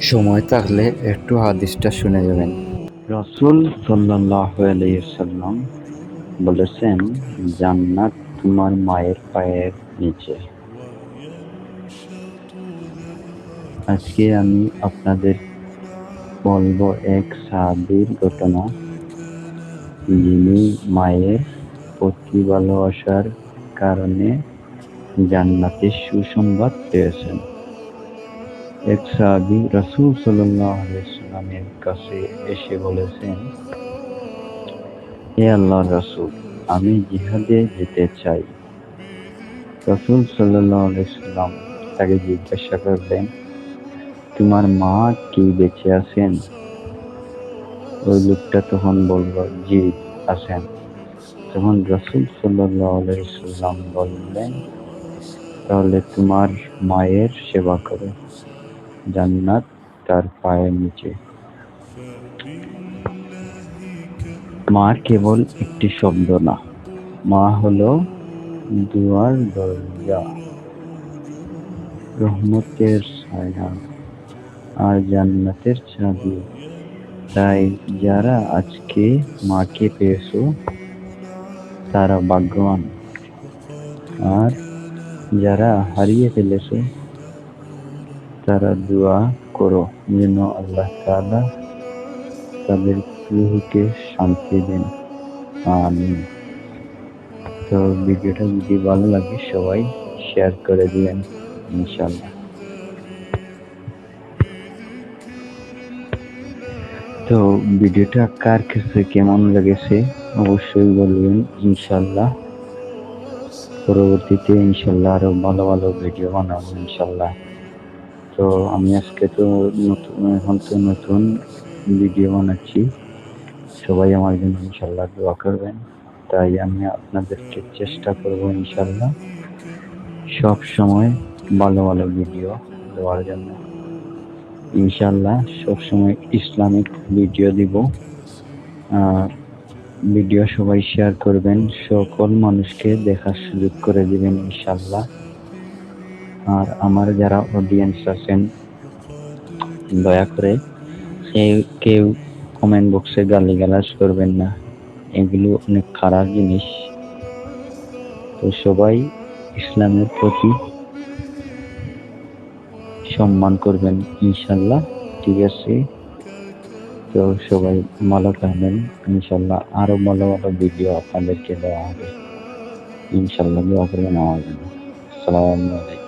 সময় থাকলে একটু হাদিসটা শুনে যাবেন। রসুল সাল্লাম বলেছেন, জান্নাত তোমার মায়ের পায়ের নিচে। আজকে আমি আপনাদের বলব এক সাহাবির ঘটনা। যিনি মায়ের প্রতি ভালোবাসার কারণে জান্নাতের সুসংবাদ পেয়েছেন। এক সাহাবি রাসূল সাল্লামের কাছে এসে বলেছেন, হে আল্লাহর রাসূল, আমি জিহাদে যেতে চাই। রাসূল সাল্লাল্লাহু আলাইহি সাল্লাম তাকে জিজ্ঞাসা করলেন, তোমার মা কি বেঁচে আছেন? ওই লোকটা তখন বলল, জি, আছেন। তখন রাসূল সাল্লাল্লাহু আলাইহি সাল্লাম বললেন তাহলে তোমার মায়ের সেবা করো। জান্নাত তার পায়ের নিচে। মা কেবল একটি শব্দ না, মা হলো দুয়ার দরজা। রহমতের ছায়া আর জান্নাতের চাবি। তাই যারা আজকে মাকে পেয়েছ, তারা ভাগ্যবান। আর যারা হারিয়ে ফেলেছে, তারা দোয়া করো যেন আল্লাহ তাআলা তাদের রুহকে শান্তি দেন। আমিন। তো ভিডিওটা যদি ভালো লাগে সবাই শেয়ার করে দিবেন ইনশাল্লাহ তো ভিডিওটা কার কাছে কেমন লেগেছে অবশ্যই বলবেন ইনশাল্লাহ পরবর্তীতে ইনশাল্লাহ আরও ভালো ভালো ভিডিও বানাবো ইনশাল্লাহ। তো আমি আজকে তো নতুন, এখন তো নতুন ভিডিও বানাচ্ছি। সবাই আমার জন্য ইনশাল্লাহ দোয়া করবেন। তাই আমি আপনাদেরকে চেষ্টা করব ইনশাল্লাহ সব সময় ভালো ভালো ভিডিও দেওয়ার জন্য। ইনশাল্লাহ সবসময় ইসলামিক ভিডিও দিব। ভিডিও সবাই শেয়ার করবেন, সকল মানুষকে দেখার সুযোগ করে দিবেন ইনশাল্লাহ আর আমার যারা অডিয়েন্স আছেন, দয়া করে কেউ কমেন্ট বক্সে গালিগালাজ করবেন না। এগুলো অনেক খারাপ জিনিস। তো সবাই ইসলামের প্রতি সম্মান করবেন ইনশাল্লাহ ঠিক আছে? তো সবাই ভালো থাকবেন। ইনশাল্লাহ আরও ভালো ভালো ভিডিও আপনাদেরকে দেওয়া হবে। ইনশাল্লাহ আসসালামু আলাইকুম।